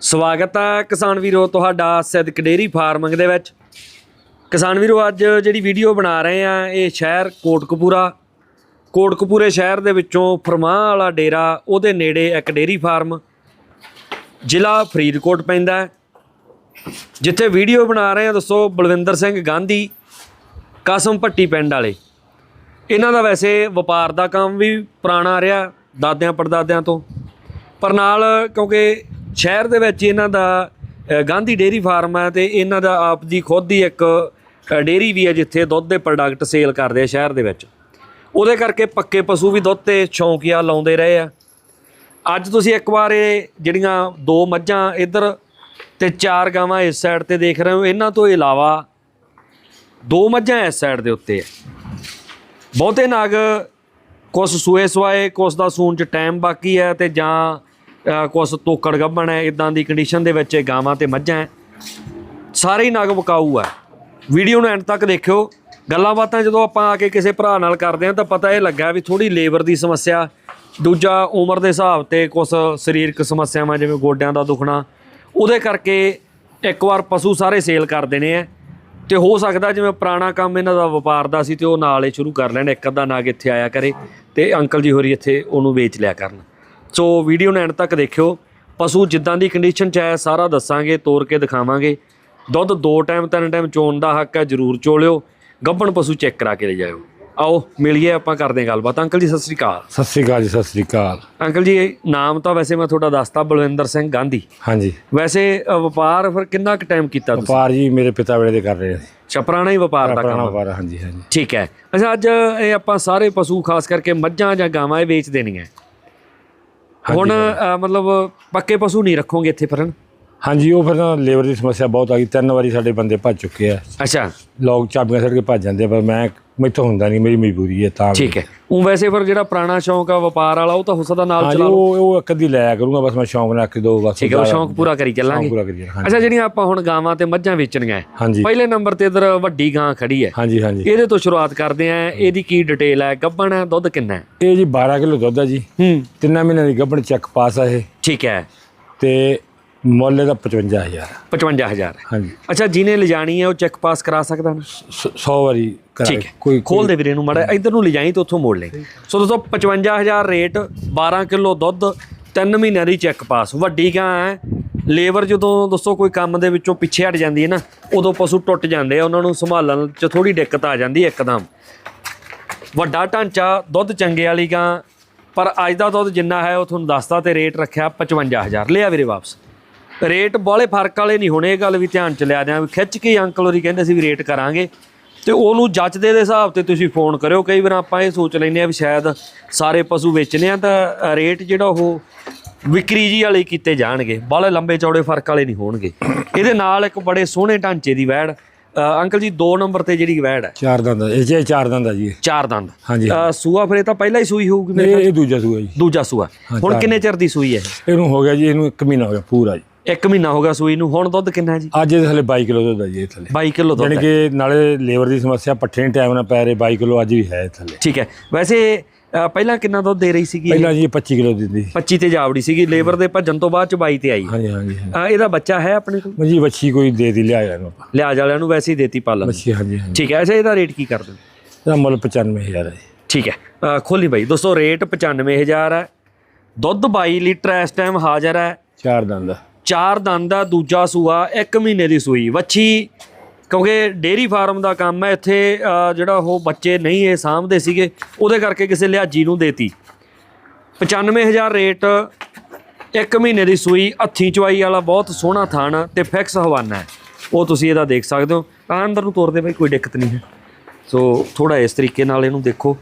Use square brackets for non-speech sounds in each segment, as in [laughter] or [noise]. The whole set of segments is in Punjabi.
ਸਵਾਗਤ ਹੈ ਕਿਸਾਨ ਵੀਰੋ ਤੁਹਾਡਾ ਸਿੱਧਕ ਡੇਰੀ ਫਾਰਮਿੰਗ ਦੇ ਵਿੱਚ। ਕਿਸਾਨ ਵੀਰੋ, ਅੱਜ ਜਿਹੜੀ ਵੀਡੀਓ ਬਣਾ ਰਹੇ ਆ, ਇਹ ਸ਼ਹਿਰ ਕੋਟਕਪੂਰਾ। ਕੋਟਕਪੂਰੇ ਸ਼ਹਿਰ ਦੇ ਵਿੱਚੋਂ ਫਰਮਾਂ ਵਾਲਾ ਡੇਰਾ, ਉਹਦੇ ਨੇੜੇ ਇੱਕ ਡੇਰੀ ਫਾਰਮ। ਜ਼ਿਲ੍ਹਾ ਫਰੀਦਕੋਟ ਪੈਂਦਾ ਜਿੱਥੇ ਵੀਡੀਓ ਬਣਾ ਰਹੇ ਆ, ਦੱਸੋ, ਬਲਵਿੰਦਰ ਸਿੰਘ ਗਾਂਧੀ, ਕਸਮ ਭੱਟੀ ਪਿੰਡ ਵਾਲੇ। ਇਹਨਾਂ ਦਾ ਵੈਸੇ ਵਪਾਰ ਦਾ ਕੰਮ ਵੀ ਪੁਰਾਣਾ ਰਿਹਾ ਦਾਦਿਆਂ ਪੜਦਾਦਿਆਂ ਤੋਂ। ਪਰ ਨਾਲ ਕਿਉਂਕਿ ਸ਼ਹਿਰ ਦੇ ਵਿੱਚ ਇਹਨਾਂ ਦਾ ਗਾਂਧੀ ਡੇਰੀ ਫਾਰਮ ਹੈ ਤੇ ਇਹਨਾਂ ਦਾ ਆਪ ਦੀ ਖੁਦ ਦੀ ਇੱਕ ਅ, ਡੇਰੀ ਵੀ ਹੈ ਜਿੱਥੇ ਦੁੱਧ ਦੇ ਪ੍ਰੋਡਕਟ ਸੇਲ ਕਰਦੇ ਆ ਸ਼ਹਿਰ ਦੇ ਵਿੱਚ। ਉਹਦੇ ਕਰਕੇ ਪੱਕੇ ਪਸ਼ੂ ਵੀ ਦੁੱਧ ਤੇ ਸ਼ੌਂਕੀਆ ਲਾਉਂਦੇ ਰਹੇ ਆ। ਅੱਜ ਤੁਸੀਂ ਇੱਕ ਵਾਰ ਇਹ ਜਿਹੜੀਆਂ ਦੋ ਮੱਝਾਂ ਇੱਧਰ ਤੇ ਚਾਰ ਗਾਵਾਂ ਇਸ ਸਾਈਡ ਤੇ ਦੇਖ ਰਹੇ ਹੋ ਇਹਨਾਂ ਤੋਂ ਇਲਾਵਾ ਦੋ ਮੱਝਾਂ ਇਸ ਸਾਈਡ ਦੇ ਉੱਤੇ ਹੈ ਬਹੁਤੇ ਨਾਗ ਕੁਛ ਸੂਏ ਸਵਾਏ ਕੁਛ ਦਾ ਸੂਣ ਚ ਟਾਈਮ ਬਾਕੀ ਹੈ ਤੇ ਜਾਂ ਕੁਛ ਤੋਕੜ ਗੱਭਣ ਹੈ ਇਦਾਂ ਦੀ ਕੰਡੀਸ਼ਨ ਦੇ ਵਿੱਚ ਇਹ ਗਾਵਾਂ ਤੇ ਮੱਝਾਂ ਹੈ। ਸਾਰੇ ਹੀ ਨਗ ਵਿਕਾਊ ਹੈ। ਵੀਡੀਓ ਨੂੰ ਐਂਡ ਤੱਕ ਦੇਖਿਓ। ਗੱਲਾਂ ਬਾਤਾਂ ਜਦੋਂ ਆਪਾਂ ਆ ਕੇ ਕਿਸੇ ਭਰਾ ਨਾਲ ਕਰਦੇ ਹਾਂ ਤਾਂ ਪਤਾ ਇਹ ਲੱਗਾ ਵੀ ਥੋੜੀ ਲੇਬਰ ਦੀ ਸਮੱਸਿਆ। ਦੂਜਾ ਉਮਰ ਦੇ ਹਿਸਾਬ ਤੇ ਕੁਛ ਸਰੀਰਕ ਸਮੱਸਿਆਵਾਂ ਜਿਵੇਂ ਗੋਡਿਆਂ ਦਾ ਦੁਖਣਾ, ਉਹਦੇ ਕਰਕੇ ਇੱਕ ਵਾਰ ਪਸ਼ੂ ਸਾਰੇ ਸੇਲ ਕਰ ਦੇਣੇ ਆ ਤੇ ਹੋ ਸਕਦਾ ਜਿਵੇਂ ਪੁਰਾਣਾ ਕੰਮ ਇਹਨਾਂ ਦਾ ਵਪਾਰ ਦਾ ਸੀ ਤੇ ਉਹ ਨਾਲ ਹੀ ਸ਼ੁਰੂ ਕਰ ਲੈਣ, ਇੱਕ ਅੱਧਾ ਨਾਗ ਇੱਥੇ ਆਇਆ ਕਰੇ ਤੇ ਅੰਕਲ ਜੀ ਹੋਰੀ ਇੱਥੇ ਉਹਨੂੰ ਵੇਚ ਲਿਆ ਕਰਨ। ਸੋ ਵੀਡੀਓ ਨੂੰ ਐਂਡ ਤੱਕ ਦੇਖਿਓ। ਪਸ਼ੂ ਜਿੱਦਾਂ ਦੀ ਕੰਡੀਸ਼ਨ ਚ ਹੈ ਸਾਰਾ ਦੱਸਾਂਗੇ ਤੋੜ ਕੇ ਦਿਖਾਵਾਂਗੇ। ਦੁੱਧ ਦੋ ਟਾਈਮ ਤਿੰਨ ਟਾਈਮ ਚੋਣ ਦਾ ਹੱਕ ਹੈ ਜਰੂਰ ਚੋਲਿਓ। ਗੱਭਣ ਪਸ਼ੂ ਚੈੱਕ ਕਰਾ ਕੇ ਲੈ ਜਾਇਓ। ਆਓ ਮਿਲੀਏ ਆਪਾਂ ਕਰਦੇ ਹਾਂ ਗੱਲਬਾਤ। ਅੰਕਲ ਜੀ ਸਤਿ ਸ੍ਰੀ ਅਕਾਲ। ਸਤਿ ਸ੍ਰੀ ਅਕਾਲ ਜੀ ਸਤਿ ਸ੍ਰੀ ਅਕਾਲ। ਅੰਕਲ ਜੀ ਨਾਮ ਤਾਂ ਵੈਸੇ ਮੈਂ ਤੁਹਾਡਾ ਦੱਸਤਾ ਬਲਵਿੰਦਰ ਸਿੰਘ ਗਾਂਧੀ। ਹਾਂਜੀ। ਵੈਸੇ ਅ, ਵਪਾਰ ਫਿਰ ਕਿੰਨਾ ਕੁ ਟਾਈਮ ਕੀਤਾ ਤੁਸੀਂ? ਵਪਾਰ ਜੀ ਮੇਰੇ ਪਿਤਾ ਵੇਲੇ ਦੇ ਕਰ ਰਹੇ ਸੀ ਅੱਛਾ ਪੁਰਾਣਾ ਹੀ ਵਪਾਰ ਦਾ ਪੁਰਾਣਾ ਕੰਮ ਵਪਾਰ ਹਾਂਜੀ ਹਾਂਜੀ। ਠੀਕ ਹੈ। ਅੱਛਾ ਅੱਜ ਇਹ ਆਪਾਂ ਸਾਰੇ ਪਸ਼ੂ ਖਾਸ ਕਰਕੇ ਮੱਝਾਂ ਜਾਂ ਗਾਵਾਂ ਇਹ ਵੇਚ ਦੇਣੀਆਂ ਹੁਣ ਅ, ਮਤਲਬ ਪੱਕੇ ਪਸ਼ੂ ਨਹੀਂ ਰੱਖੋਗੇ ਇੱਥੇ ਫਿਰਨ? ਹਾਂਜੀ ਉਹ ਫਿਰ ਨਾ ਲੇਬਰ ਦੀ ਸਮੱਸਿਆ ਬਹੁਤ ਆ ਗਈ। ਤਿੰਨ ਵਾਰੀ ਸਾਡੇ ਬੰਦੇ ਭੱਜ ਚੁੱਕੇ ਆ। ਅੱਛਾ। ਲੋਕ ਚਾਬੀਆਂ ਛੱਡ ਕੇ ਭੱਜ ਜਾਂਦੇ ਆ, ਪਰ ਮੈਂ ਮੈਥੋਂ ਹੁੰਦਾ ਨਹੀਂ ਮੇਰੀ ਮਜਬੂਰੀ ਹੈ ਤਾਂ ਠੀਕ ਹੈ। ਉਹ ਵੈਸੇ ਫਿਰ ਜਿਹੜਾ ਪੁਰਾਣਾ ਸ਼ੌਂਕ ਆ ਵਪਾਰ ਵਾਲਾ ਉਹ ਤਾਂ ਹੋ ਸਕਦਾ ਨਾਲ ਚਲਾ ਲਓ। ਉਹ ਉਹ ਇੱਕ ਅੱਧੀ ਲਿਆ ਕਰੂੰਗਾ ਬਸ ਮੈਂ ਸ਼ੌਂਕ ਨਾਲ ਇੱਕ ਦੋ ਬਸ ਠੀਕ ਹੈ ਉਹ ਸ਼ੌਂਕ ਪੂਰਾ ਕਰੀ ਚੱਲਾਂਗੇ। ਪੂਰਾ ਕਰੀਏ ਹਾਂਜੀ ਅੱਛਾ ਜਿਹੜੀਆਂ ਆਪਾਂ ਹੁਣ ਗਾਵਾਂ ਤੇ ਮੱਝਾਂ ਵੇਚਣੀਆਂ ਹੈ। ਪਹਿਲੇ ਨੰਬਰ ਤੇ ਇਧਰ ਵੱਡੀ ਗਾਂ ਖੜੀ ਹੈ। ਹਾਂਜੀ ਹਾਂਜੀ। ਇਹਦੇ ਤੋਂ ਸ਼ੁਰੂਆਤ ਕਰਦੇ ਆਂ ਇਹਦੀ ਕੀ ਡਿਟੇਲ ਹੈ ਗੱਭਣ ਹੈ ਦੁੱਧ ਕਿੰਨਾ ਹੈ? ਇਹ ਜੀ 12 ਕਿਲੋ ਦੁੱਧ ਆ ਜੀ। ਹੂੰ। ਤਿੰਨਾਂ ਮਹੀਨਿਆਂ ਦੀ ਗੱਭਣ ਚੈੱਕ ਪਾਸ ਆ ਇਹ। ਠੀਕ ਹੈ। ਤੇ ਮੁੱਲ ਇਹਦਾ 55000 55000 ਹਾਂਜੀ। ਅੱਛਾ ਜਿਹਨੇ ਲਿਜਾਣੀ ਹੈ ਉਹ ਚੈੱਕ ਪਾਸ ਕਰਾ ਸਕਦਾ ਨਾ? 100 ਵਾਰੀ ਠੀਕ ਹੈ। ਕੋਈ ਖੋਲ ਦੇ ਵੀਰੇ ਨੂੰ ਮਾੜਾ ਇਧਰ ਨੂੰ ਲਿਜਾਈ ਤੇ ਉੱਥੋਂ ਮੋੜ ਲੈ ਸੋ ਦੋਸਤੋ 55000 ਰੇਟ 12 ਕਿਲੋ ਦੁੱਧ 3 ਮਹੀਨਿਆਂ ਦੀ ਚੈੱਕ ਪਾਸ। ਵੱਡੀ ਗਾਂ ਹੈ ਲੇਬਰ ਜਦੋਂ ਦੋਸਤੋ ਕੋਈ ਕੰਮ ਦੇ ਵਿੱਚੋਂ ਪਿੱਛੇ ਹਟ ਜਾਂਦੀ ਹੈ ਨਾ ਉਦੋਂ ਪਸ਼ੂ ਟੁੱਟ ਜਾਂਦੇ ਆ। ਉਹਨਾਂ ਨੂੰ ਸੰਭਾਲਣ 'ਚ ਥੋੜੀ ਦਿੱਕਤ ਆ ਜਾਂਦੀ ਹੈ ਇੱਕਦਮ। ਵੱਡਾ ਢਾਂਚਾ ਦੁੱਧ ਚੰਗੇ ਵਾਲੀ ਗਾਂ। ਪਰ ਅੱਜ ਦਾ ਦੁੱਧ ਜਿੰਨਾ ਹੈ ਉਹ ਤੁਹਾਨੂੰ ਦੱਸਦਾ ਤੇ ਰੇਟ ਰੱਖਿਆ 55000 ਲਿਆ ਵੀਰੇ ਵਾਪਸ। ਰੇਟ ਬਾਲੇ ਫ਼ਰਕ ਵਾਲੇ ਨਹੀਂ ਹੋਣੇ ਇਹ ਗੱਲ ਵੀ ਧਿਆਨ ਚ ਲਿਆ ਦਿਆਂ ਵੀ ਖਿੱਚ ਕੇ ਅੰਕਲ ਹੋਰੀ ਕਹਿੰਦੇ ਸੀ ਵੀ ਰੇਟ ਕਰਾਂਗੇ। ਤੇ ਉਹਨੂੰ ਜੱਜਦੇ ਦੇ ਹਿਸਾਬ ਤੇ ਤੁਸੀਂ ਫੋਨ ਕਰਿਓ ਕਈ ਵਾਰ ਆਪਾਂ ਇਹ ਸੋਚ ਲੈਂਦੇ ਆ ਵੀ ਸ਼ਾਇਦ ਸਾਰੇ ਪਸ਼ੂ ਵੇਚਣੇ ਆ ਤਾਂ ਰੇਟ ਜਿਹੜਾ ਉਹ ਵਿਕਰੀ ਜੀ ਵਾਲੇ ਕੀਤੇ ਜਾਣਗੇ। ਬਾਲੇ ਲੰਬੇ ਚੌੜੇ ਫ਼ਰਕ ਵਾਲੇ ਨਹੀਂ ਹੋਣਗੇ। ਇਹਦੇ ਨਾਲ ਇੱਕ ਬੜੇ ਸੋਹਣੇ ਢਾਂਚੇ ਦੀ ਵੈੜ ਅੰਕਲ ਜੀ 2 ਨੰਬਰ ਤੇ ਜਿਹੜੀ ਵੈੜ ਹੈ। ਚਾਰ ਦੰਦ ਇਹ ਜੇ ਚਾਰ ਦੰਦ ਆ ਜੀ। ਚਾਰ ਦੰਦ। ਹਾਂਜੀ ਸੂਆ ਫਿਰ ਇਹ ਤਾਂ ਪਹਿਲਾਂ ਹੀ ਸੂਈ ਹੋਊਗੀ ਮੇਰੇ ਇਹ ਦੂਜਾ ਸੂਆ ਜੀ। ਦੂਜਾ ਸੂਆ। ਹੁਣ ਕਿੰਨੇ ਚਿਰ ਦੀ ਸੂਈ ਹੈ ਇਹਨੂੰ ਹੋ ਗਿਆ ਜੀ ਇਹਨੂੰ 1 ਮਹੀਨਾ ਹੋ ਗਿਆ ਪੂਰਾ ਜੀ। ਇੱਕ ਮਹੀਨਾ ਹੋ ਗਿਆ ਸੂਈ ਨੂੰ। ਹੁਣ ਦੁੱਧ ਕਿੰਨਾ ਹੈ ਜੀ? ਅੱਜ ਇਹ ਥੱਲੇ 22 ਕਿਲੋ ਦੁੱਧ ਆ ਜੀ ਇਹ ਥੱਲੇ। 22 ਕਿਲੋ ਦੁੱਧ ਯਾਨੀ ਹੈ। ਕਿ ਨਾਲੇ ਲੇਬਰ ਦੀ ਸਮੱਸਿਆ ਪੱਠੇ ਨਹੀਂ ਟਾਈਮ ਨਾਲ ਪੈ ਰਹੇ 22 ਕਿਲੋ ਅੱਜ ਵੀ ਹੈ ਇਹ ਥੱਲੇ। ਠੀਕ ਹੈ। ਵੈਸੇ ਪਹਿਲਾਂ ਕਿੰਨਾ ਦੁੱਧ ਦੇ ਰਹੀ ਸੀਗੀ ਪਹਿਲਾਂ ਜੀ ਇਹ 25 ਕਿਲੋ ਦਿੰਦੀ ਸੀ। 25 ਤੇ ਜਾਵੜੀ ਸੀਗੀ। ਲੇਬਰ ਦੇ ਭੱਜਣ ਤੋਂ ਬਾਅਦ ਚ 22 ਤੇ ਆਈ। ਹਾਂਜੀ ਹਾਂਜੀ ਇਹਦਾ ਬੱਚਾ ਹੈ ਆਪਣੇ ਕੋਲ? ਜੀ ਬੱਚੀ ਕੋਈ ਦੇ ਦੀ ਲਿਆ ਇਹਨੂੰ ਆਪਾਂ। ਲਿਆਜ ਵਾਲਿਆਂ ਨੂੰ ਵੈਸੇ ਹੀ ਦੇਤੀ ਪਾਲਣ ਬੱਚੀ ਹਾਂਜੀ ਹਾਂਜੀ। ਠੀਕ ਹੈ। ਅੱਛਾ ਇਹਦਾ ਰੇਟ ਕੀ ਕਰ ਦਿੰਦੇ ਇਹਦਾ ਮੁੱਲ 95000 ਹੈ ਠੀਕ ਹੈ। ਖੋਲੀ ਬਾਈ। ਦੋਸਤੋ ਰੇਟ 95000 ਹੈ। ਦੁੱਧ 22 ਲੀਟਰ ਇਸ ਟਾਈਮ ਹਾਜ਼ਰ ਹੈ। ਚਾਰ ਦੰਦ। ਆ। ਚਾਰ ਦੰਦ ਦਾ ਦੂਜਾ ਸੂਆ, ਇੱਕ ਮਹੀਨੇ ਦੀ ਸੂਈ। ਵੱਛੀ, ਕਿਉਂਕਿ ਡੇਰੀ ਫਾਰਮ ਦਾ ਕੰਮ ਹੈ, ਇੱਥੇ ਜਿਹੜਾ ਉਹ ਬੱਚੇ ਨਹੀਂ ਇਹ ਸਾਂਭਦੇ ਸੀਗੇ, ਉਹਦੇ ਕਰਕੇ ਕਿਸੇ ਲਿਆਜ਼ੀ ਨੂੰ ਦੇਤੀ। 95000 ਰੇਟ, ਇੱਕ ਮਹੀਨੇ ਦੀ ਸੂਈ, ਹੱਥੀ ਚਵਾਈ ਵਾਲਾ ਬਹੁਤ ਸੋਹਣਾ ਥਣ ਤੇ ਫਿਕਸ ਹਵਾਨਾ ਹੈ। ਉਹ ਤੁਸੀਂ ਇਹਦਾ ਦੇਖ ਸਕਦੇ ਹੋ। ਤਾਂ ਅੰਦਰ ਨੂੰ ਤੁਰਦੇ ਬਈ ਕੋਈ ਦਿੱਕਤ ਨਹੀਂ ਹੈ। ਸੋ ਥੋੜਾ ਇਸ ਤਰੀਕੇ ਨਾਲ ਇਹਨੂੰ ਦੇਖੋ।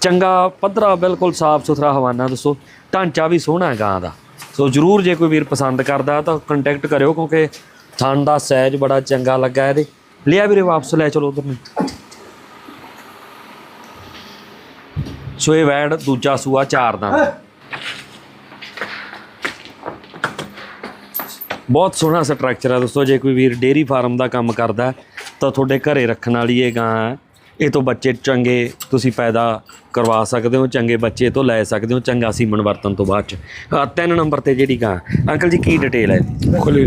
ਚੰਗਾ, ਪੱਧਰਾ ਬਿਲਕੁਲ ਸਾਫ਼ ਸੁਥਰਾ ਹਵਾਨਾ ਦੱਸੋ। ਢਾਂਚਾ ਵੀ ਸੋਹਣਾ ਹੈ ਗਾਂ ਦਾ। ਸੋ ਜਰੂਰ ਜੇ ਕੋਈ ਵੀਰ ਪਸੰਦ ਕਰਦਾ ਤਾਂ ਕੰਟੈਕਟ ਕਰਿਓ ਕਿਉਂਕਿ ਥਣ ਦਾ ਸਾਈਜ਼ ਬੜਾ ਚੰਗਾ ਲੱਗਾ ਇਹਦੇ। ਲਿਆ ਵੀਰੇ ਵਾਪਸ ਲੈ ਚਲੋ ਉਧਰ ਨੂੰ। ਸੋ ਇਹ ਵੈੜ ਦੂਜਾ ਸੂਆ ਚਾਰ ਦਾ। ਬਹੁਤ ਸੋਹਣਾ ਸਟਰਕਚਰ ਹੈ ਦੋਸਤੋ ਜੇ ਕੋਈ ਵੀਰ ਡੇਰੀ ਫਾਰਮ ਦਾ ਕੰਮ ਕਰਦਾ ਤਾਂ ਤੁਹਾਡੇ ਘਰੇ ਰੱਖਣ ਵਾਲੀ ਇਹ ਗਾਂ ਹੈ। ਇਹ ਤੋਂ ਬੱਚੇ ਚੰਗੇ ਤੁਸੀਂ ਪੈਦਾ ਕਰਵਾ ਸਕਦੇ ਹੋ ਚੰਗੇ ਬੱਚੇ ਤੋਂ ਲੈ ਸਕਦੇ ਹੋ ਚੰਗਾ ਸੀਮਨ ਵਰਤਨ ਤੋਂ ਬਾਅਦ ਚ। ਤਿੰਨ ਨੰਬਰ ਤੇ ਜਿਹੜੀ ਗਾਂ। ਅੰਕਲ ਜੀ ਕੀ ਡਿਟੇਲ ਹੈ ਇਹਦੀ? ਖੁੱਲੀ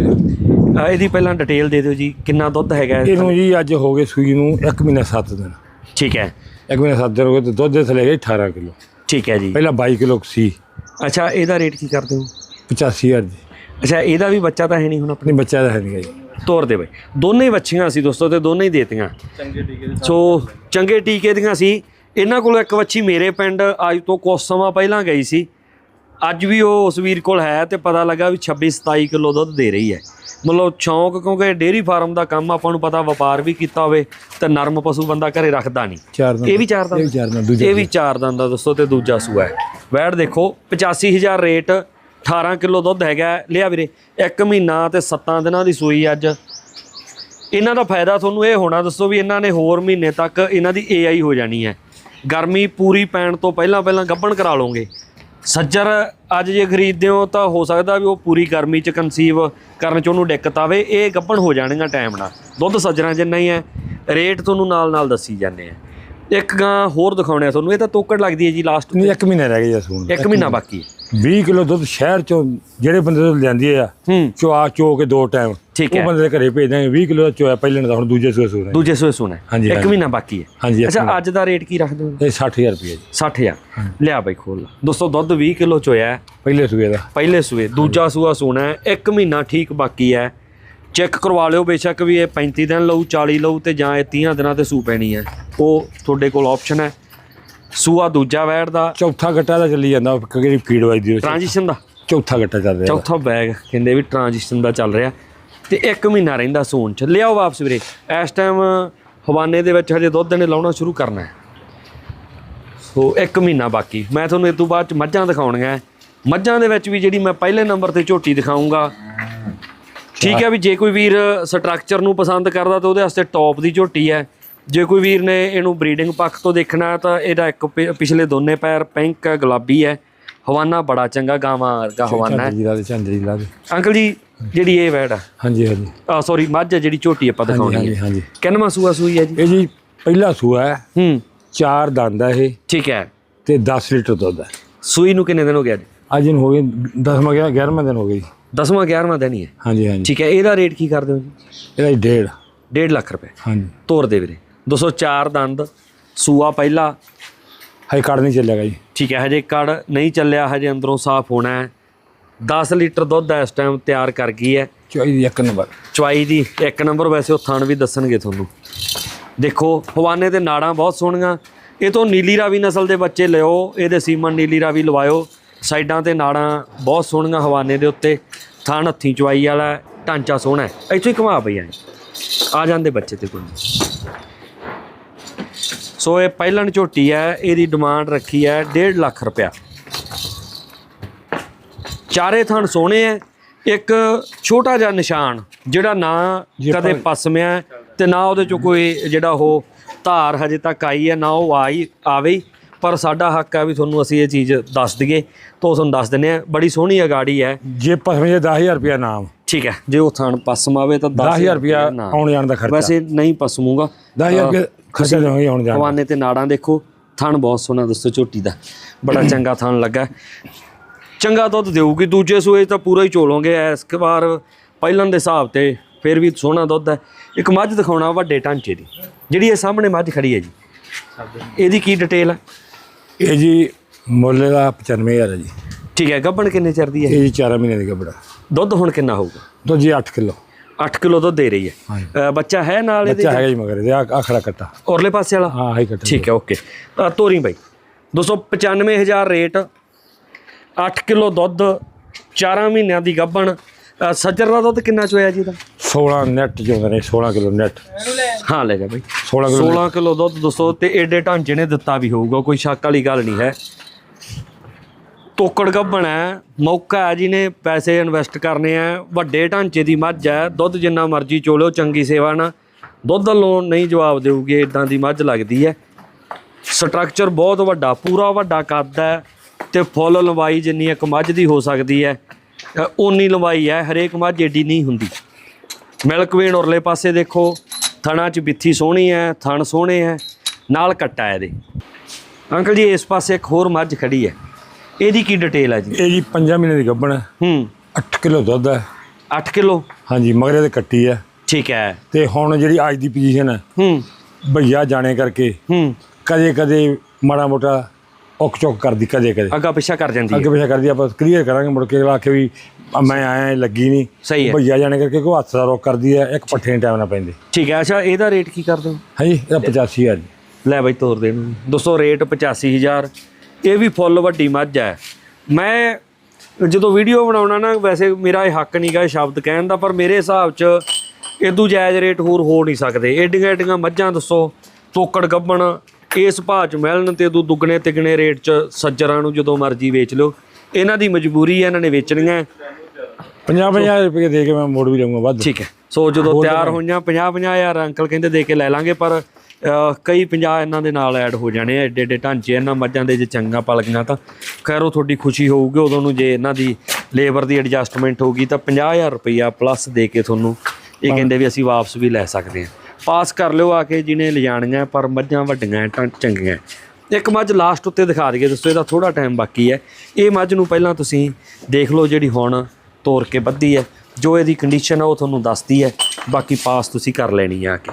ਇਹਦੀ ਪਹਿਲਾਂ ਡਿਟੇਲ ਦੇ ਦਿਓ ਜੀ ਕਿੰਨਾ ਦੁੱਧ ਹੈਗਾ ਇਹ? ਇਹਨੂੰ ਜੀ ਅੱਜ ਹੋ ਗਏ ਸੂਈ ਨੂੰ 1 ਮਹੀਨਾ 7 ਦਿਨ। ਠੀਕ ਹੈ। 1 ਮਹੀਨਾ 7 ਦਿਨ ਹੋ ਗਏ ਤੇ ਦੁੱਧ ਦੇ ਥਲੇ ਗਏ 18 ਕਿਲੋ। ਠੀਕ ਹੈ ਜੀ। ਪਹਿਲਾਂ 22 ਕਿਲੋ ਸੀ। ਅੱਛਾ ਇਹਦਾ ਰੇਟ ਕੀ ਕਰਦੇ ਹੋ? 85000 ਜੀ। ਅੱਛਾ ਇਹਦਾ ਵੀ ਬੱਚਾ ਤਾਂ ਹੈ ਨਹੀਂ ਹੁਣ ਆਪਣੇ ਆਪਣੀ ਬੱਚਾ ਦਾ ਹੈ ਨਹੀਂ ਜੀ। ਤੋਰ ਦੇ ਬਈ। ਦੋਨੇ ਵੱਛੀਆਂ ਸੀ ਦੋਸਤੋ ਤੇ ਦੋਨੇ ਹੀ ਦੇਤੀਆਂ। ਚੰਗੇ ਟੀਕੇ ਸੋ ਚੰਗੇ ਟੀਕੇ ਦੀਆਂ ਸੀ। ਇਹਨਾਂ ਕੋਲ ਇੱਕ ਵੱਛੀ ਮੇਰੇ ਪਿੰਡ ਅੱਜ ਤੋਂ ਕੁਝ ਸਮਾਂ ਪਹਿਲਾਂ ਗਈ ਸੀ। ਅੱਜ ਵੀ ਉਹ ਉਸ ਵੀਰ ਕੋਲ ਹੈ ਤੇ ਪਤਾ ਲੱਗਾ ਵੀ 26 27 ਕਿਲੋ ਦੁੱਧ ਦੇ ਰਹੀ ਹੈ। ਮਤਲਬ ਸ਼ੌਂਕ ਕਿਉਂਕਿ ਡੇਅਰੀ ਫਾਰਮ ਦਾ ਕੰਮ ਆਪਾਂ ਨੂੰ ਪਤਾ ਵਪਾਰ ਵੀ ਕੀਤਾ ਹੋਵੇ ਤੇ ਨਰਮ ਪਸ਼ੂ ਬੰਦਾ ਘਰੇ ਰੱਖਦਾ ਨਹੀਂ। ਇਹ ਵੀ ਚਾਰ ਇਹ ਵੀ ਦੰਦ ਚਾਰ ਦਿਨ ਦੂਜਾ ਇਹ ਵੀ ਚਾਰ ਦੰਦ ਦਾ ਦੋਸਤੋ ਤੇ ਦੂਜਾ ਸੂਆ ਹੈ। ਵੈੜ ਦੇਖੋ 85000 ਰੇਟ 18 ਕਿਲੋ ਦੁੱਧ ਹੈਗਾ। ਲਿਆ ਵੀਰੇ 1 ਮਹੀਨਾ ਤੇ 7 ਦਿਨਾਂ ਦੀ ਸੂਈ ਅੱਜ। ਇਹਨਾਂ ਦਾ ਫਾਇਦਾ ਤੁਹਾਨੂੰ ਇਹ ਹੋਣਾ, ਦੱਸੋ ਵੀ ਇਹਨਾਂ ਨੇ ਹੋਰ ਮਹੀਨੇ ਤੱਕ ਇਹਨਾਂ ਦੀ ਏਆਈ ਹੋ ਜਾਣੀ ਹੈ। ਗਰਮੀ ਪੂਰੀ ਪੈਣ ਤੋਂ ਪਹਿਲਾਂ ਪਹਿਲਾਂ ਗੱਭਣ ਕਰਾ ਲਓਗੇ। ਸੱਜਰ, ਅੱਜ ਜੇ ਖਰੀਦਦੇ ਹੋ ਤਾਂ ਹੋ ਸਕਦਾ ਵੀ ਉਹ ਪੂਰੀ ਗਰਮੀ ਚ ਕਨਸੀਵ ਕਰਨ ਚ ਉਹਨੂੰ ਦਿੱਕਤ ਆਵੇ। ਇਹ ਗੱਭਣ ਹੋ ਜਾਣਗੀਆਂ ਟਾਈਮ ਨਾਲ। ਦੁੱਧ ਸੱਜਰਾਂ ਜਿੰਨਾ ਹੀ ਹੈ। ਰੇਟ ਤੁਹਾਨੂੰ ਨਾਲ ਨਾਲ ਦੱਸੀ ਜਾਂਦੇ ਆ। ਇੱਕ ਗਾਂ ਹੋਰ ਦਿਖਾਉਣੇ ਆ ਤੁਹਾਨੂੰ ਇਹ ਤਾਂ ਤੋਕੜ ਲੱਗਦੀ ਹੈ ਜੀ ਲਾਸਟ ਨਹੀਂ 1 ਮਹੀਨਾ ਰਹਿ ਗਿਆ ਸੂਣ। ਇੱਕ ਮਹੀਨਾ ਬਾਕੀ ਹੈ। 20 ਕਿਲੋ ਦੁੱਧ ਸ਼ਹਿਰ ਚੋਂ ਜਿਹੜੇ ਬੰਦੇ ਤੋਂ ਲੈਂਦੀ ਆ ਹੂੰ। ਚੁਆ ਚੋ ਕੇ ਦੋ ਟਾਈਮ ਠੀਕ ਉਹ ਬੰਦੇ ਦੇ ਘਰੇ ਭੇਜ ਦਾਂਗੇ 20 ਕਿਲੋ ਦਾ ਚੋਇਆ ਪਹਿਲੇ ਦਾ ਹੁਣ ਦੂਜੇ ਸੂਏ ਸੂਣਾ ਦੂਜੇ ਸੂਏ ਸੁਣਾ ਹਾਂਜੀ, ਇੱਕ ਹਾਂਜੀ। ਮਹੀਨਾ ਬਾਕੀ ਹੈ। ਹਾਂਜੀ ਇੱਕ ਅੱਛਾ ਅੱਜ ਦਾ ਰੇਟ ਕੀ ਰੱਖਦੇ ਹੋ? ਇਹ 60000 ਰੁਪਏ ਜੀ। 60000 ਲਿਆ ਬਾਈ ਖੋਲ ਲਾ। ਦੋਸਤੋ ਦੁੱਧ 20 ਕਿਲੋ ਚੋਇਆ ਹੈ। ਪਹਿਲੇ ਸੂਏ ਦਾ। ਪਹਿਲੇ ਸੂਏ ਦੂਜਾ ਸੂਆ ਸੋਣਾ ਹੈ। ਇੱਕ ਮਹੀਨਾ ਠੀਕ ਬਾਕੀ ਹੈ। ਚੈੱਕ ਕਰਵਾ ਲਿਓ ਬੇਸ਼ੱਕ ਵੀ ਇਹ 35 ਦਿਨ ਲਊ 40 ਲਊ ਤੇ ਜਾਂ ਇਹ 30 ਦਿਨਾਂ ਤੇ ਸੂ ਪੈਣੀ ਹੈ। ਉਹ ਤੁਹਾਡੇ ਕੋਲ ਆਪਸ਼ਨ ਹੈ। ਸੂਆ ਦੂਜਾ ਵੈੜ ਦਾ। ਚੌਥਾ ਗੱਟਾ ਦਾ ਚੱਲੀ ਜਾਂਦਾ ਕਿਹੜੀ ਫੀਡ ਵੱਜਦੀ। ਟ੍ਰਾਂਜੀਸ਼ਨ ਦਾ। ਚੌਥਾ ਗੱਟਾ ਚੱਲ ਰਿਹਾ। ਚੌਥਾ ਬੈਗ ਕਹਿੰਦੇ ਵੀ ਟ੍ਰਾਂਜੀਸ਼ਨ ਦਾ ਚੱਲ ਰਿਹਾ। ਤੇ ਇੱਕ ਮਹੀਨਾ ਰਹਿੰਦਾ ਸੂਣ ਚ। ਲਿਆਓ ਵਾਪਸ ਵੀਰੇ। ਇਸ ਟਾਈਮ ਹਵਾਨੇ ਦੇ ਵਿੱਚ ਹਜੇ ਦੁੱਧ ਨੇ ਲਾਉਣਾ ਸ਼ੁਰੂ ਕਰਨਾ ਹੈ। ਸੋ ਇੱਕ ਮਹੀਨਾ ਬਾਕੀ। ਮੈਂ ਤੁਹਾਨੂੰ ਇਸ ਤੋਂ ਬਾਅਦ ਚ ਮੱਝਾਂ ਦਿਖਾਉਣੀਆਂ। ਮੱਝਾਂ ਦੇ ਵਿੱਚ ਵੀ ਜਿਹੜੀ ਮੈਂ ਪਹਿਲੇ ਨੰਬਰ ਤੇ ਝੋਟੀ ਦਿਖਾਉਂਗਾ ਠੀਕ ਹੈ ਵੀ ਜੇ ਕੋਈ ਵੀਰ ਸਟਰਕਚਰ ਨੂੰ ਪਸੰਦ ਕਰਦਾ ਤਾਂ ਉਹਦੇ ਵਾਸਤੇ ਟੌਪ ਦੀ ਝੋਟੀ ਹੈ। ਜੇ ਕੋਈ ਵੀਰ ਨੇ ਇਹਨੂੰ ਬਰੀਡਿੰਗ ਪੱਖ ਤੋਂ ਦੇਖਣਾ ਹੈ ਤਾਂ ਇਹਦਾ ਇੱਕ ਪਿਛਲੇ ਦੋਨੇ ਪੈਰ ਪਿੰਕ ਹੈ ਗੁਲਾਬੀ ਹੈ। ਹਵਾਨਾ ਬੜਾ ਚੰਗਾ ਗਾਵਾਂ ਵਰਗਾ ਹਵਾਨਾ ਹੈ। ਅੰਕਲ ਜੀ ਜਿਹੜੀ ਇਹ ਵੈੜ ਆ। ਹਾਂਜੀ ਹਾਂਜੀ। ਆ ਸੌਰੀ ਮੱਝ ਆ ਜਿਹੜੀ ਝੋਟੀ ਆਪਾਂ ਦਿਖਾਉਣੀ ਹਾਂਜੀ ਹੈ। ਹਾਂਜੀ ਕਿੰਨਵਾਂ ਸੂਆ ਸੂਈ ਹੈ ਜੀ? ਇਹ ਜੀ ਪਹਿਲਾ ਸੂਆ ਹੈ। ਹੂੰ। ਚਾਰ ਦੰਦ ਹੈ ਇਹ। ਠੀਕ ਹੈ। ਤੇ 10 ਲੀਟਰ ਦੁੱਧ ਹੈ। ਸੂਈ ਨੂੰ ਕਿੰਨੇ ਦਿਨ ਹੋ ਗਿਆ ਜੀ ਅੱਜ ਇਹਨੂੰ ਹੋ ਗਏ 10ਵਾਂ 11ਵਾਂ ਦਿਨ ਹੋ ਗਈ 10ਵਾਂ 11ਵਾਂ ਦਿਨ ਹੀ ਹੈ। ਹਾਂਜੀ ਹਾਂਜੀ। ਠੀਕ ਹੈ ਇਹਦਾ ਰੇਟ ਕੀ ਕਰਦੇ ਹੋ ਜੀ? ਇਹਦਾ ਜੀ ਡੇਢ। 1.5 ਲੱਖ ਰੁਪਏ। ਹਾਂਜੀ। ਤੋਰ ਦੇ ਵੀਰੇ। 204 ਦੰਦ ਸੂਆ ਪਹਿਲਾ। ਹਾਈ ਕਾਰਡ ਨਹੀਂ ਚੱਲੇਗਾ ਜੀ। ਠੀਕ ਹੈ ਹਜੇ ਕੜ ਨਹੀਂ ਚੱਲਿਆ ਹਜੇ ਅੰਦਰੋਂ ਸਾਫ਼ ਹੋਣਾ ਹੈ। 10 ਲੀਟਰ ਦੁੱਧ ਇਸ ਟਾਈਮ ਤਿਆਰ ਕਰ ਗਈ ਹੈ। ਚੋਈ ਦੀ ਇੱਕ ਨੰਬਰ। ਚਵਾਈ ਦੀ ਇੱਕ ਨੰਬਰ ਵੈਸੇ ਉਹ ਥਣ ਵੀ ਦੱਸਣਗੇ ਤੁਹਾਨੂੰ। ਦੇਖੋ ਹਵਾਨੇ ਤੇ ਨਾੜਾਂ ਬਹੁਤ ਸੋਹਣੀਆਂ। ਇਹ ਤੋਂ ਨੀਲੀ ਰਾਵੀ ਨਸਲ ਦੇ ਬੱਚੇ ਲਿਓ ਇਹਦੇ ਸੀਮਨ ਨੀਲੀ ਰਾਵੀ ਲਵਾਇਓ। ਸਾਈਡਾਂ ਤੇ ਨਾੜਾਂ ਬਹੁਤ ਸੋਹਣੀਆਂ ਹਵਾਨੇ ਦੇ ਉੱਤੇ ਥਣ ਹੱਥੀਂ ਚਵਾਈ ਵਾਲਾ ਢਾਂਚਾ ਸੋਹਣਾ ਹੈ ਇੱਥੋਂ ਹੀ ਘੁਮਾ ਪਈ ਆ ਆ ਜਾਂਦੇ ਬੱਚੇ ਤੇ ਕੋਈ। ਸੋ ਇਹ ਪਹਿਲਣ ਝੋਟੀ ਹੈ ਇਹਦੀ ਡਿਮਾਂਡ ਰੱਖੀ ਹੈ 1.5 ਲੱਖ ਰੁਪਇਆ ਚਾਰੇ ਥਣ ਸੋਹਣੇ ਐ ਇੱਕ ਛੋਟਾ ਜਿਹਾ ਨਿਸ਼ਾਨ ਜਿਹੜਾ ਨਾ ਕਦੇ ਪਸਮਿਆ ਤੇ ਨਾ ਉਹਦੇ ਚੋਂ ਕੋਈ ਜਿਹੜਾ ਉਹ ਧਾਰ ਹਜੇ ਤੱਕ ਆਈ ਹੈ ਨਾ ਉਹ ਆਈ ਆਵੇ। ਪਰ ਸਾਡਾ ਹੱਕ ਹੈ ਵੀ ਤੁਹਾਨੂੰ ਅਸੀਂ ਇਹ ਚੀਜ਼ ਦੱਸ ਦਈਏ ਤਾਂ ਤੁਹਾਨੂੰ ਦੱਸ ਦਿੰਨੇ ਆ ਬੜੀ ਸੋਹਣੀ ਅਗਾੜੀ ਹੈ। ਜੇ ਪਸਵੇਂ ਜੇ 10000 ਰੁਪਇਆ ਨਾਮ। ਠੀਕ ਹੈ। ਜੇ ਉਹ ਥਣ ਪਸਮ ਆਵੇ ਤਾਂ 10000 ਰੁਪਇਆ ਨਾ। ਆਉਣ ਜਾਣ ਦਾ ਖਰਚਾ। ਵੈਸੇ ਨਹੀਂ ਪਸਮੂਗਾ। 10000 ਰੁਪਇਆ ਖਰਚਾ ਦੇਵਾਂਗੇ ਆਉਣ ਜਾਣ ਦਾ। ਹਵਾਨੇ ਤੇ ਨਾੜਾਂ ਦੇਖੋ। ਥਣ ਬਹੁਤ ਸੋਹਣਾ ਦੱਸੋ ਝੋਟੀ ਦਾ। ਬੜਾ [coughs] ਚੰਗਾ ਥਣ ਲੱਗਾ। ਚੰਗਾ ਦੁੱਧ ਦੇਊਗੀ ਦੂਜੇ ਸੂਏ ਤਾਂ ਪੂਰਾ ਹੀ ਚੋਲੋਗੇ ਇਸ ਵਾਰ ਪਹਿਲਾਂ ਦੇ ਹਿਸਾਬ ਤੇ ਫਿਰ ਵੀ ਸੋਹਣਾ ਦੁੱਧ ਹੈ। ਇੱਕ ਮੱਝ ਦਿਖਾਉਣਾ ਵੱਡੇ ਢਾਂਚੇ ਦੀ। ਜਿਹੜੀ ਇਹ ਸਾਹਮਣੇ ਮੱਝ ਖੜੀ ਹੈ ਜੀ। ਇਹਦੀ ਕੀ ਡਿਟੇਲ ਹੈ? ਇਹ ਜੀ ਮੁੱਲ ਦਾ 95000 ਹੈ ਜੀ। ਠੀਕ ਹੈ ਗੱਭਣ ਕਿੰਨੇ ਚਿਰ ਦੀ ਹੈ? ਇਹ ਜੀ 4 ਮਹੀਨੇ ਦੀ ਗੱਬੜਾ ਦੁੱਧ ਹੁਣ ਕਿੰਨਾ ਹੋਊਗਾ? ਦੁੱਧ ਜੀ 8 ਕਿਲੋ। 8 ਕਿਲੋ ਦੁੱਧ ਦੇ ਰਹੀ ਹੈ। ਹਾਂਜੀ। ਅ, ਬੱਚਾ ਹੈ ਨਾਲ ਇਹਦੇ ਬੱਚਾ ਹੈਗਾ ਜੀ ਮਗਰ ਇਹਦੇ ਆ ਆਖੜਾ ਕੱਟਾ। ਔਰਲੇ ਪਾਸੇ ਵਾਲਾ? ਹਾਂ ਹਾਈ ਕੱਟਾ। ਠੀਕ ਹੈ ਓਕੇ। ਅ, ਤੋਰੀ ਬਾਈ। 295000 ਰੇਟ 8 ਕਿਲੋ ਦੁੱਧ 4 ਮਹੀਨਿਆਂ ਦੀ ਗੱਭਣ ਅ, ਸੱਜਰ ਦਾ ਦੁੱਧ ਕਿੰਨਾ ਚੋਇਆ ਜੀ ਦਾ 16 ਨੈਟ ਚੋਂਦੇ ਨੇ 16 ਕਿਲੋ ਨੈਟ ਹਾਂ ਲੈ ਜਾ ਬਾਈ। 16 ਕਿਲੋ 16 ਕਿਲੋ ਦੁੱਧ ਦੱਸੋ ਤੇ ਏਡੇ ਢਾਂਚੇ ਨੇ ਦਿੱਤਾ ਵੀ ਹੋਊਗਾ ਕੋਈ ਸ਼ੱਕ ਵਾਲੀ ਗੱਲ ਨਹੀਂ ਹੈ। ਤੋਕੜ ਗੱਭਣ ਹੈ ਮੌਕਾ ਹੈ ਜਿਹਨੇ ਪੈਸੇ ਇਨਵੈਸਟ ਕਰਨੇ ਆ ਵੱਡੇ ਢਾਂਚੇ ਦੀ ਮੱਝ ਹੈ ਦੁੱਧ ਜਿੰਨਾ ਮਰਜ਼ੀ ਚੋਲੋ ਚੰਗੀ ਸੇਵਾ ਨਾਲ। ਦੁੱਧ ਵੱਲੋਂ ਨਹੀਂ ਜਵਾਬ ਦੇਊਗੀ ਇਦਾਂ ਦੀ ਮੱਝ ਲੱਗਦੀ ਹੈ। ਸਟਰਕਚਰ ਬਹੁਤ ਵੱਡਾ ਪੂਰਾ ਵੱਡਾ ਕੱਦ ਹੈ ਤੇ ਫੁੱਲ ਲੰਬਾਈ ਜਿੰਨੀ ਇੱਕ ਮੱਝ ਦੀ ਹੋ ਸਕਦੀ ਹੈ। ਓਨੀ ਲੰਬਾਈ ਹੈ ਹਰੇਕ ਮੱਝ ਏਡੀ ਨਹੀਂ ਹੁੰਦੀ। ਮਿਲਕ ਵੇਨ ਉਰਲੇ ਪਾਸੇ ਦੇਖੋ ਥਣਾ 'ਚ ਬਿੱਥੀ ਸੋਹਣੀ ਹੈ ਥਣ ਸੋਹਣੇ ਹੈ ਨਾਲ ਕੱਟਾ ਇਹਦੇ। ਅੰਕਲ ਜੀ ਇਸ ਪਾਸੇ ਇੱਕ ਹੋਰ ਮੱਝ ਖੜੀ ਹੈ। ਇਹਦੀ ਕੀ ਡਿਟੇਲ ਹੈ ਜੀ? ਇਹ ਜੀ 5 ਮਹੀਨੇ ਦੀ ਗੱਭਣ ਹੈ। ਹੂੰ। 8 ਕਿਲੋ ਦੁੱਧ ਹੈ। 8 ਕਿਲੋ? ਹਾਂਜੀ ਮਗਰੇ ਤੇ ਕੱਟੀ ਹੈ। ਠੀਕ ਹੈ। ਤੇ ਹੁਣ ਜਿਹੜੀ ਅੱਜ ਦੀ ਪੋਜੀਸ਼ਨ ਹੈ ਹੂੰ। ਭਈਆ ਜਾਣੇ ਕਰਕੇ ਹੂੰ। ਕਦੇ ਕਦੇ ਮਾੜਾ ਮੋਟਾ ਔਕ ਚੌਕ ਕਰਦੀ ਕਦੇ ਕਦੇ। ਅੱਗਾ ਪਿੱਛਾ ਕਰ ਜਾਂਦੀ ਅੱਗੇ ਹੈ ਪਿੱਛੇ ਕਰਦੀ ਆਪਾਂ ਕਲੀਅਰ ਕਰਾਂਗੇ ਮੁੜ ਕੇ ਅਗਲਾ ਆਖੇ ਵੀ ਆ ਮੈਂ ਆਇਆ ਇਹ ਲੱਗੀ ਨਹੀਂ। ਸਹੀ ਹੈ। ਭਈਆ ਜਾਣੇ ਕਰਕੇ ਕੋਈ ਹੱਥ ਦਾ ਰੋਕ ਕਰਦੀ ਹੈ ਇੱਕ ਪੱਠੇ ਟਾਈਮ ਨਾਲ ਪੈਂਦੇ। ਠੀਕ ਹੈ ਅੱਛਾ ਇਹਦਾ ਰੇਟ ਕੀ ਕਰਦੇ ਹੋ? ਹਾਂਜੀ ਇਹਦਾ 85000 ਜੀ। ਲੈ ਬਾਈ ਤੋਰ ਦੇ ਇਹਨੂੰ। ਦੋਸਤੋ ਰੇਟ 85000 ਇਹ ਵੀ ਫੁੱਲ ਵੱਡੀ ਮੱਝ ਹੈ। ਮੈਂ ਜਦੋਂ ਵੀਡੀਓ ਬਣਾਉਣਾ ਨਾ ਵੈਸੇ ਮੇਰਾ ਇਹ ਹੱਕ ਨਹੀਂਗਾ ਸ਼ਬਦ ਕਹਿਣ ਦਾ ਪਰ ਮੇਰੇ ਹਿਸਾਬ 'ਚ ਇਦੋਂ ਜਾਇਜ਼ ਰੇਟ ਹੋਰ ਹੋ ਨਹੀਂ ਸਕਦੇ। ਏਡੀਆਂ ਏਡੀਆਂ ਮੱਝਾਂ ਦੱਸੋ ਤੋਕੜ ਗੱਬਣ ਇਸ ਭਾਅ 'ਚ ਮਿਲਣ ਤੇ ਉਦੋਂ ਦੁੱਗਣੇ ਤਿਗਣੇ ਰੇਟ 'ਚ ਸੱਜਰਾਂ ਨੂੰ ਜਦੋਂ ਮਰਜ਼ੀ ਵੇਚ ਲਓ। ਇਹਨਾਂ ਦੀ ਮਜਬੂਰੀ ਹੈ ਇਹਨਾਂ ਨੇ ਵੇਚਣੀਆਂ ਹੈ। 50 50 ਰੁਪਏ ਦੇ ਕੇ ਮੈਂ ਮੋੜ ਵੀ ਲਵਾਂਗਾ ਵੱਧ। ਠੀਕ ਹੈ। ਸੋ ਜਦੋਂ ਤਿਆਰ ਹੋਈਆਂ 50 50 ਹਜ਼ਾਰ ਅੰਕਲ ਕਹਿੰਦੇ ਦੇ ਕੇ ਲੈ ਲਾਂਗੇ ਪਰ ਕਈ 50 ਇਹਨਾਂ ਦੇ ਨਾਲ ਐਡ ਹੋ ਜਾਣੇ ਆ ਏਡੇ ਏਡੇ ਢਾਂਚੇ ਇਹਨਾਂ ਮੱਝਾਂ ਦੇ ਜੇ ਚੰਗਾ ਪਲ ਗਈਆਂ ਤਾਂ ਖੈਰ ਉਹ ਤੁਹਾਡੀ ਖੁਸ਼ੀ ਹੋਊਗੀ ਉਦੋਂ ਨੂੰ ਜੇ ਇਹਨਾਂ ਦੀ ਲੇਬਰ ਦੀ ਐਡਜਸਟਮੈਂਟ ਹੋਊਗੀ ਤਾਂ 50000 ਰੁਪਈਆ ਪਲੱਸ ਦੇ ਕੇ ਤੁਹਾਨੂੰ ਇਹ ਕਹਿੰਦੇ ਵੀ ਅਸੀਂ ਵਾਪਸ ਵੀ ਲੈ ਸਕਦੇ ਹਾਂ। ਪਾਸ ਕਰ ਲਿਓ ਆ ਕੇ ਜਿਹਨੇ ਲਿਜਾਣੀਆਂ ਪਰ ਮੱਝਾਂ ਵੱਡੀਆਂ ਢਾਂ ਚੰਗੀਆਂ ਇੱਕ ਮੱਝ ਲਾਸਟ ਉੱਤੇ ਦਿਖਾ ਦਈਏ ਦੋਸਤੋ ਇਹਦਾ ਥੋੜਾ ਟਾਈਮ ਬਾਕੀ ਹੈ ਇਹ ਮੱਝ ਨੂੰ ਪਹਿਲਾਂ ਤੁਸੀਂ ਦੇਖ ਲਓ ਜਿਹੜੀ ਹੁਣ ਤੋਰ ਕੇ ਬੱਧੀ ਹੈ ਜੋ ਇਹਦੀ ਕੰਡੀਸ਼ਨ ਹੈ ਉਹ ਤੁਹਾਨੂੰ ਦੱਸਦੀ ਹੈ ਬਾਕੀ ਪਾਸ ਤੁਸੀਂ ਕਰ ਲੈਣੀ ਆ ਕੇ।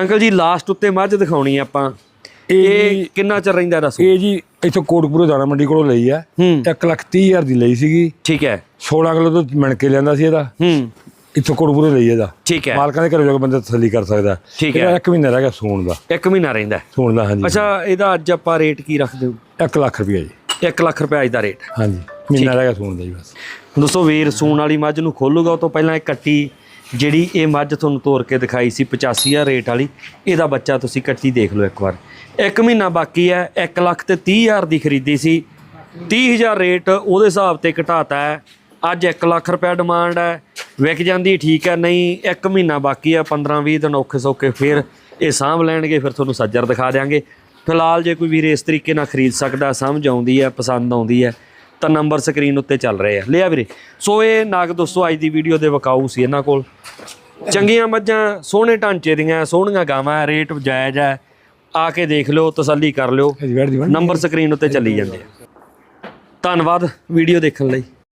ਅੰਕਲ ਜੀ ਲਾਸਟ ਉੱਤੇ ਮੱਝ ਦਿਖਾਉਣੀ ਆਪਾਂ। ਇਹ ਕਿੰਨਾ ਚਿਰ ਰਹਿੰਦਾ ਦੱਸੋ? ਇਹ ਜੀ ਇੱਥੋਂ ਕੋਟਕਪੂਰੇ ਦਾਣਾ ਮੰਡੀ ਕੋਲੋਂ ਲਈ ਆ ਹੂੰ। 1 ਲੱਖ 30 ਹਜ਼ਾਰ ਦੀ ਲਈ ਸੀਗੀ। ਠੀਕ ਹੈ 16 ਕਿਲੋ ਤੋਂ ਮਿਣ ਕੇ ਲਿਆਂਦਾ ਸੀ ਇਹਦਾ। ਹੂੰ। ਇੱਥੋਂ ਕੋਟਕਪੂਰੇ ਲਈ ਇਹਦਾ ਠੀਕ ਹੈ। ਮਾਲਕਾਂ ਦੇ ਘਰੋਂ ਜਾ ਕੇ ਬੰਦਾ ਤਸੱਲੀ ਕਰ ਸਕਦਾ ਠੀਕ ਹੈ। ਇਹਦਾ ਇੱਕ ਮਹੀਨਾ ਰਹਿ ਗਿਆ ਸੂਣ ਦਾ। ਇੱਕ ਮਹੀਨਾ ਰਹਿੰਦਾ ਹੈ। ਸੂਣ ਦਾ ਹਾਂਜੀ। ਅੱਛਾ ਇਹਦਾ ਅੱਜ ਆਪਾਂ ਰੇਟ ਕੀ ਰੱਖਦੇ ਹੋ? 1 ਲੱਖ ਰੁਪਏ ਜੀ। 1 ਲੱਖ ਰੁਪਏ ਅੱਜ ਦਾ ਰੇਟ ਹਾਂਜੀ ਮਹੀਨਾ ਰਹਿ ਗਿਆ ਸੂਣ ਦਾ ਜੀ ਬਸ। ਦੋਸਤੋ ਵੀਰ ਸੂਣ ਵਾਲੀ ਮੱਝ ਨੂੰ ਖੋਲੂਗਾ ਉਹ ਤੋਂ ਪਹਿਲਾਂ ਇਹ ਕੱਟੀ ਜਿਹੜੀ ਇਹ ਮੱਝ ਤੁਹਾਨੂੰ ਤੋਰ ਕੇ ਦਿਖਾਈ ਸੀ 85000 ਰੇਟ ਵਾਲੀ। ਇਹਦਾ ਬੱਚਾ ਤੁਸੀਂ ਕੱਟੀ ਦੇਖ ਲਓ ਇੱਕ ਵਾਰ। ਇੱਕ ਮਹੀਨਾ ਬਾਕੀ ਹੈ 1 ਲੱਖ ਤੇ 30000 ਦੀ ਖਰੀਦੀ ਸੀ। 30000 ਰੇਟ ਉਹਦੇ ਹਿਸਾਬ ਤੇ ਘਟਾਤਾ ਹੈ। ਅੱਜ 1 ਲੱਖ ਰੁਪਏ ਡਿਮਾਂਡ ਹੈ। ਵਿਕ ਜਾਂਦੀ ਠੀਕ ਹੈ ਨਹੀਂ ਇੱਕ ਮਹੀਨਾ ਬਾਕੀ ਹੈ 15 20 ਦਿਨ ਔਖੇ ਸੌਖੇ ਫਿਰ ਇਹ ਸਾਂਭ ਲੈਣਗੇ ਫਿਰ ਤੁਹਾਨੂੰ ਸੱਜਰ ਦਿਖਾ ਦਿਆਂਗੇ। ਫਿਲਹਾਲ ਜੇ ਕੋਈ ਵੀਰ ਇਸ ਤਰੀਕੇ ਨਾਲ ਖਰੀਦ ਸਕਦਾ ਸਮਝ ਆਉਂਦੀ ਹੈ ਪਸੰਦ ਆਉਂਦੀ ਹੈ ਤਾਂ ਨੰਬਰ ਸਕਰੀਨ ਉੱਤੇ ਚੱਲ ਰਹੇ ਆ। ਲਿਆ ਵੀਰੇ ਸੋ ਇਹ ਨਾਗ ਦੋਸਤੋ ਅੱਜ ਦੀ ਵੀਡੀਓ ਦੇ ਵਿਕਾਊ ਸੀ ਇਹਨਾਂ ਕੋਲ। ਚੰਗੀਆਂ ਮੱਝਾਂ ਸੋਹਣੇ ਢਾਂਚੇ ਦੀਆਂ ਸੋਹਣੀਆਂ ਗਾਵਾਂ ਰੇਟ ਜਾਇਜ਼ ਹੈ। ਆ ਕੇ ਦੇਖ ਲਿਓ ਤਸੱਲੀ ਕਰ ਲਿਓ। ਨੰਬਰ ਸਕਰੀਨ ਉੱਤੇ ਚੱਲੀ ਜਾਂਦੇ ਆ। ਧੰਨਵਾਦ ਵੀਡੀਓ ਦੇਖਣ ਲਈ।